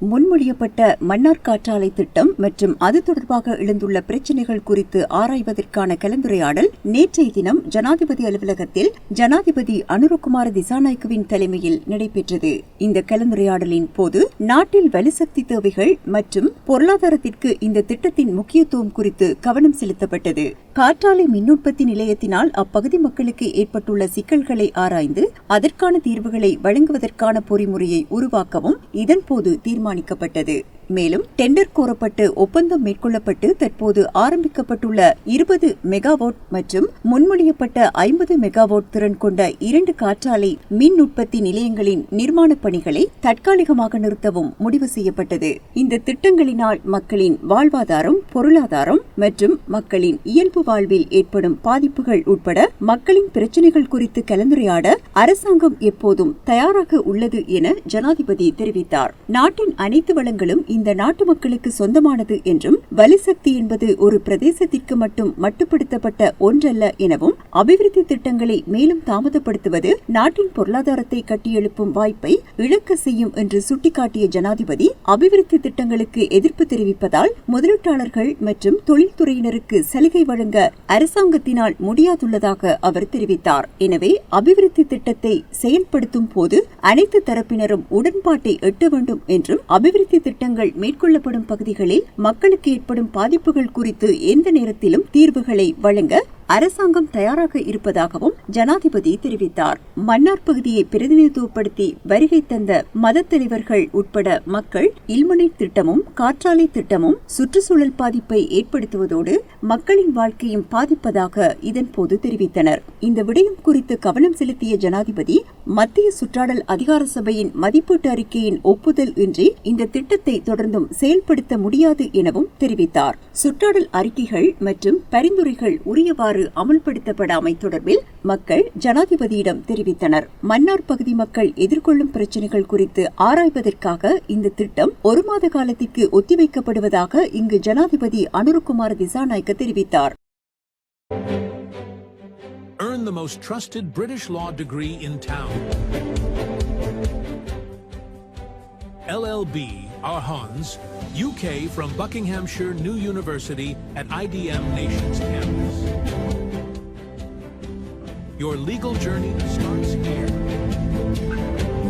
முன்மொழியப்பட்ட மன்னார் காற்றாலை திட்டம் மற்றும் அது தொடர்பாக எழுந்துள்ள பிரச்சினைகள் குறித்து ஆராய்வதற்கான கலந்துரையாடல் நேற்றைய தினம் ஜனாதிபதி அலுவலகத்தில் ஜனாதிபதி அனுரகுமார திசாநாயக்கவின் தலைமையில் நடைபெற்றது. இந்த கலந்துரையாடலின் போது நாட்டில் வலுசக்தி தேவைகள் மற்றும் பொருளாதாரத்திற்கு இந்த திட்டத்தின் முக்கியத்துவம் குறித்து கவனம் செலுத்தப்பட்டது. காற்றாலை மின்னுற்பத்தி நிலையத்தினால் அப்பகுதி மக்களுக்கு ஏற்பட்டுள்ள சிக்கல்களை ஆராய்ந்து அதற்கான தீர்வுகளை வழங்குவதற்கான பொறிமுறையை உருவாக்கவும் இதன்போது தீர்மானிக்கப்பட்டது. மேலும் டெண்டர் கோரப்பட்டு ஒப்பந்தம் மேற்கொள்ளப்பட்டு தற்போது ஆரம்பிக்கப்பட்டுள்ள இருபது மெகாவாட் மற்றும் முன்மொழியப்பட்ட ஐம்பது மெகாவாட் திறன் கொண்ட இரண்டு காற்றாலை மின் உற்பத்தி நிலையங்களின் நிர்மாணப் பணிகளை தற்காலிகமாக நிறுத்தவும் முடிவு செய்யப்பட்டது. இந்த திட்டங்களினால் மக்களின் வாழ்வாதாரம் பொருளாதாரம் மற்றும் மக்களின் இயல்பு வாழ்வில் ஏற்படும் பாதிப்புகள் உட்பட மக்களின் பிரச்சினைகள் குறித்து கலந்துரையாட அரசாங்கம் எப்போதும் தயாராக உள்ளது என ஜனாதிபதி தெரிவித்தார். நாட்டின் அனைத்து வளங்களும் இந்த நாட்டு மக்களுக்கு சொந்தமானது என்றும் வலிசக்தி என்பது ஒரு பிரதேசத்திற்கு மட்டும் மட்டுப்படுத்தப்பட்ட ஒன்றல்ல எனவும் அபிவிருத்தி திட்டங்களை மேலும் தாமதப்படுத்துவது நாட்டின் பொருளாதாரத்தை கட்டியெழுப்பும் வாய்ப்பை இழக்க செய்யும் என்று சுட்டிக்காட்டிய ஜனாதிபதி அபிவிருத்தி திட்டங்களுக்கு எதிர்ப்பு தெரிவிப்பதால் முதலீட்டாளர்கள் மற்றும் தொழில்துறையினருக்கு சலுகை வழங்க அரசாங்கத்தினால் முடியாதுள்ளதாக அவர் தெரிவித்தார். எனவே அபிவிருத்தி திட்டத்தை செயல்படுத்தும் போது அனைத்து தரப்பினரும் உடன்பாட்டை எட்ட வேண்டும் என்றும் அபிவிருத்தி திட்டங்கள் மேற்கொள்ளப்படும் பகுதிகளில் மக்களுக்கு ஏற்படும் பாதிப்புகள் குறித்து எந்த நேரத்திலும் தீர்வுகளை வழங்க அரசாங்கம் தயாராக இருப்பதாகவும் ஜனாதிபதி தெரிவித்தார். மன்னார் பகுதியை பிரதிநிதித்துவப்படுத்தி வருகை தந்த மத தலைவர்கள் உட்பட மக்கள் இல்முனை திட்டமும் காற்றாலை திட்டமும் சுற்றுச்சூழல் பாதிப்பை ஏற்படுத்துவதோடு மக்களின் வாழ்க்கையும் பாதிப்பதாக இதன்போது தெரிவித்தனர். இந்த விடயம் குறித்து கவனம் செலுத்திய ஜனாதிபதி மத்திய சுற்றாடல் அதிகார சபையின் மதிப்பீட்டு அறிக்கையின் ஒப்புதல் இன்றி இந்த திட்டத்தை தொடர்ந்தும் செயல்படுத்த முடியாது எனவும் தெரிவித்தார். சுற்றாடல் அறிக்கைகள் மற்றும் பரிந்துரைகள் உரியவாறு அமல்படுத்தப்படாமை தொடர்பில் மக்கள் ஜனாதிபதியிடம் தெரிவித்தனர். மன்னார் பகுதி மக்கள் எதிர்கொள்ளும் பிரச்சினைகள் குறித்து ஆராய்வதற்காக இந்த திட்டம் ஒரு மாத காலத்திற்கு ஒத்திவைக்கப்படுவதாக இங்கு ஜனாதிபதி அனுருகுமார் திசாநாயக்க தெரிவித்தார். The most trusted British law degree in town. LLB, Arhans, UK from Buckinghamshire New University at IDM Nations campus. Your legal journey starts here.